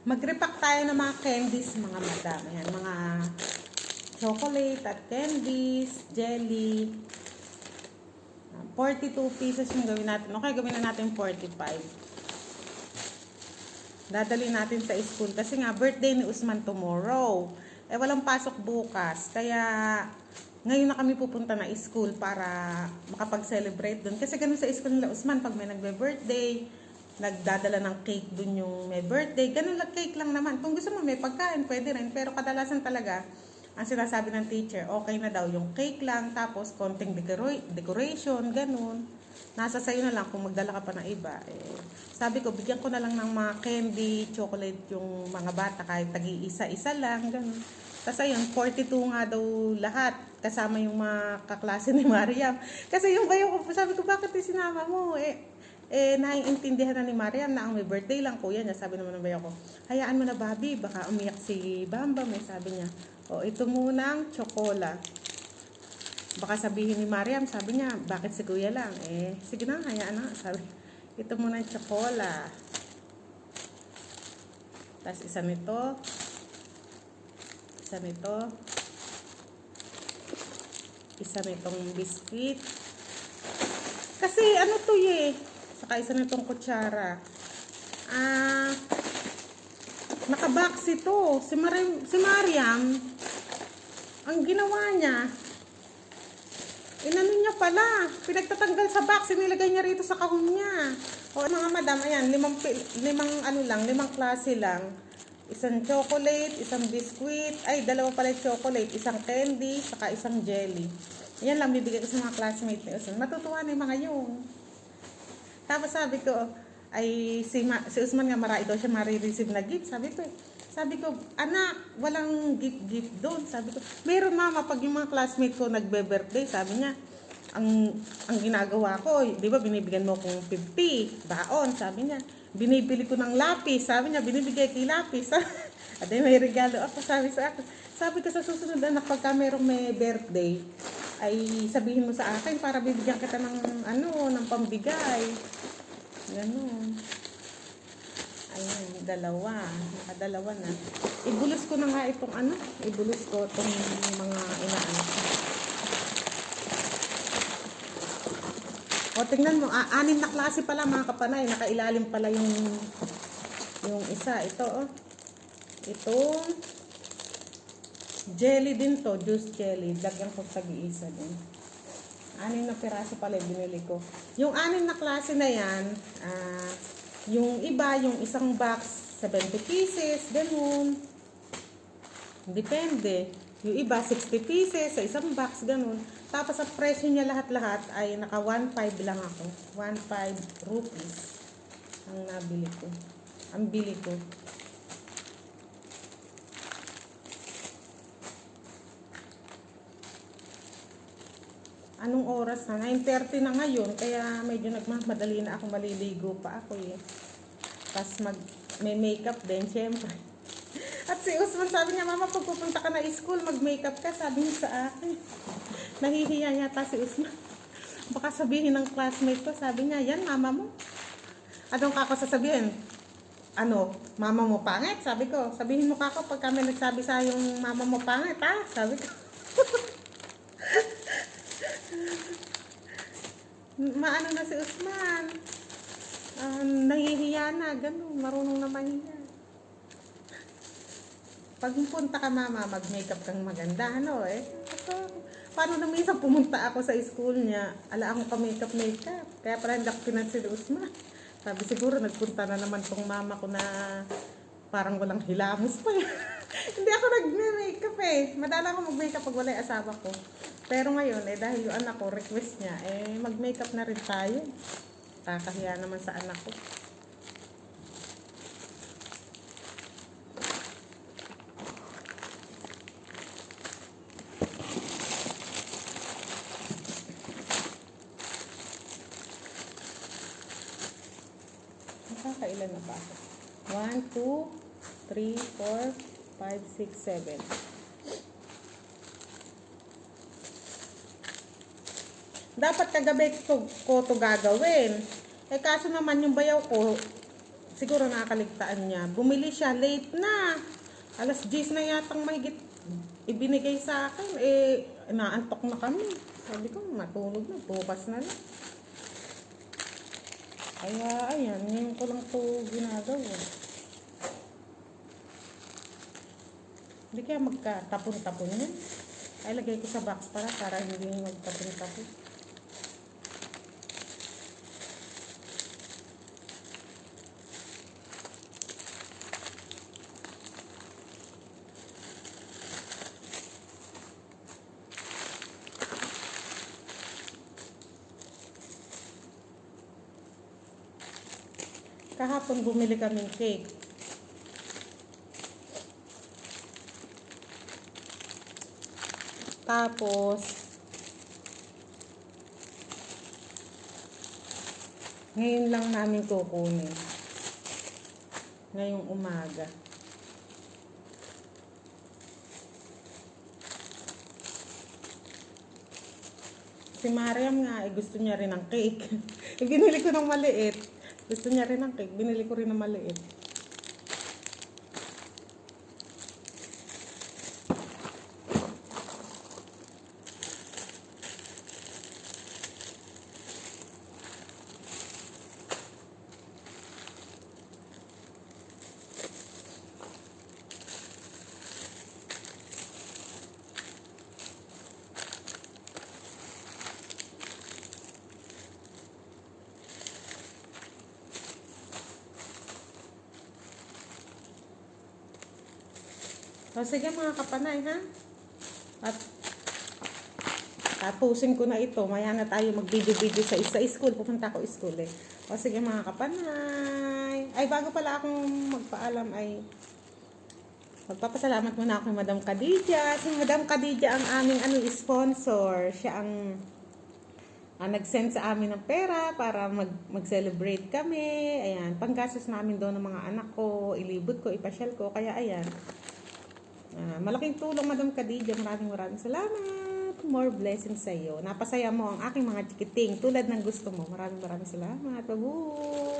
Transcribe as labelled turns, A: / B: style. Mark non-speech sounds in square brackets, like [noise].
A: Mag-repack tayo ng mga candies, mga madam. Ayan, mga chocolate at candies, jelly. 42 pieces yung gawin natin. Okay, gawin na natin 45. Dadali natin sa school kasi nga birthday ni Usman tomorrow. Eh walang pasok bukas. Kaya ngayon na kami pupunta na school para makapag-celebrate doon. Kasi ganun sa school nila Usman pag may nagbe-birthday, nagdadala ng cake doon yung may birthday. Ganun lang cake lang naman. Kung gusto mo may pagkain, pwede rin. Pero kadalasan talaga, ang sinasabi ng teacher, okay na daw yung cake lang, tapos konting decora- decoration, ganun. Nasa sayo na lang kung magdala ka pa ng iba. Eh, sabi ko, bigyan ko na lang ng mga candy, chocolate yung mga bata, kahit tagi isa-isa lang, ganun. Tapos ayun, 42 nga daw lahat, kasama yung mga kaklase ni [laughs] Mariam. Kasi yung bayo ko, sabi ko, bakit sinama mo? Eh, eh, naiintindihan na ni Mariam na ang may birthday lang kuya niya. Sabi naman ng bayo ko, hayaan mo na Bobby, baka umiyak si Bamba. May sabi niya, o ito munang tsokola. Baka sabihin ni Mariam, sabi niya, bakit si kuya lang? Eh, sige na, hayaan na. Sabi, ito munang tsokola. Tapos isa nito. Isa nito. Isa nitong biscuit. Kasi ano to eh. Saka isa nitong kutsara. Ah, nakabox ito. Si, Mariam, si Mariam, ang ginawa niya, inano niya pala, pinagtatanggal sa box, inilagay niya rito sa kahon niya. O mga madam, ayan, limang, limang ano lang, limang klase lang. Isang chocolate, isang biscuit, ay dalawa pala yung chocolate, isang candy, saka isang jelly. Yan lang bibigay ko sa mga classmates ni. Matutuwa na yung mga yun. Tapos sabi ko, ay si, Ma, si Usman nga marami daw siya marireceive na gift. Sabi ko, sabi ko, anak, walang gift-gift doon. Sabi ko, meron mama, pag yung mga classmate ko nagbe-birthday, sabi niya, ang ang ginagawa ko, di ba binibigyan mo kong 50 baon, sabi niya. Binibili ko ng lapis, sabi niya, binibigay kay lapis. [laughs] At may regalo ako, sabi sa akin. Sabi ko sa susunod anak, pagka merong may birthday, ay sabihin mo sa akin para bibigyan kita ng ano, ng pambigay. Ganun. Ayun, dalawa. Nakadalawa na. Ibulus ko na nga itong ano. Ibulus ko itong mga inaano. O, tingnan mo. Ah, anim na klase pala mga kapanay. Nakailalim pala yung yung isa. Ito, oh. Itong jelly din to. Juice jelly. Lagyan ko tag-iisa din. Anim na piraso pala binili ko. Yung anim na klase na yan, ah, yung iba, yung isang box, 70 pieces, ganun. Depende. Yung iba, 60 pieces sa isang box, ganun. Tapos ang presyo niya lahat-lahat ay naka 1.5 lang ako. 1.5 rupees ang nabili ko. Ang bili ko. Anong oras na? 9.30 na ngayon, kaya medyo nagmamadali na ako maliligo pa ako eh. Tapos mag, may makeup din, syempre. [laughs] At si Usman sabi niya, Mama, pag pupunta ka na school, mag-makeup ka, sabi niya sa akin. [laughs] Nahihiya yata si Usman. [laughs] Baka sabihin ng classmate ko, sabi niya, yan, mama mo. Anong kako sasabihin? Ano, mama mo pangit? Sabi ko, sabihin mo kako pag kami nagsabi sa yung mama mo pangit, ha? Sabi ko. Maano na si Usman. Ah, nahihiya na, ganun, marunong na mahiya. Pag punta ka mama, mag-makeup kang maganda, ano eh. So, paano na minsan pumunta ako sa school niya, ala akong pa-makeup makeup. Kaya pala hindi ako pinansin Usman. Sabi siguro nagpunta na naman tong mama ko na parang walang hilamos pa. [laughs] hindi ako nag-makeup eh. Madala ako mag-makeup pag wala asawa ko. Pero ngayon, eh dahil yung anak ko, request niya, eh mag-makeup na rin tayo. Kakahiya naman sa anak ko. Nakakailan na ba ako? 1, 2, 3, 4, 5, 6, 7. Dapat kagabi ko, ko to gagawin. Eh kaso naman yung bayaw ko, siguro nakakaligtaan niya. Bumili siya, late na. Alas 10 na yatang mahigit ibinigay sa akin. Eh, naantok na kami. Sabi ko, matulog na, bukas na lang. Kaya, ayan, ngayon ko lang to ginagawa. Hindi kaya magkatapon-tapon yan. Ay, lagay ko sa box para, para hindi magtapon-tapon. Kahapon bumili kaming cake. Tapos, ngayon lang namin kukunin. Ngayong umaga. Si Mariam nga, eh, gusto niya rin ng cake. [laughs] eh, binili ko ng maliit. Gusto niya rin ng cake. Binili ko rin ng maliit. O sige mga kapanay ha. At tapusin ko na ito. Maya na tayo mag-video-video sa isa school. Pupunta ako school eh. O sige mga kapanay. Ay bago pala akong magpaalam ay magpapasalamat muna ako kay Madam Khadija. Si Madam Khadija ang aming ano, sponsor. Siya ang ang nag-send sa amin ng pera para mag, mag-celebrate kami. Ayan, panggastos namin doon ng mga anak ko, ilibot ko, ipasyal ko. Kaya ayan, Ah, malaking tulong, Madam Khadija. Maraming maraming salamat. More blessings sa iyo. Napasaya mo ang aking mga chikiting tulad ng gusto mo. Maraming maraming salamat. Babush!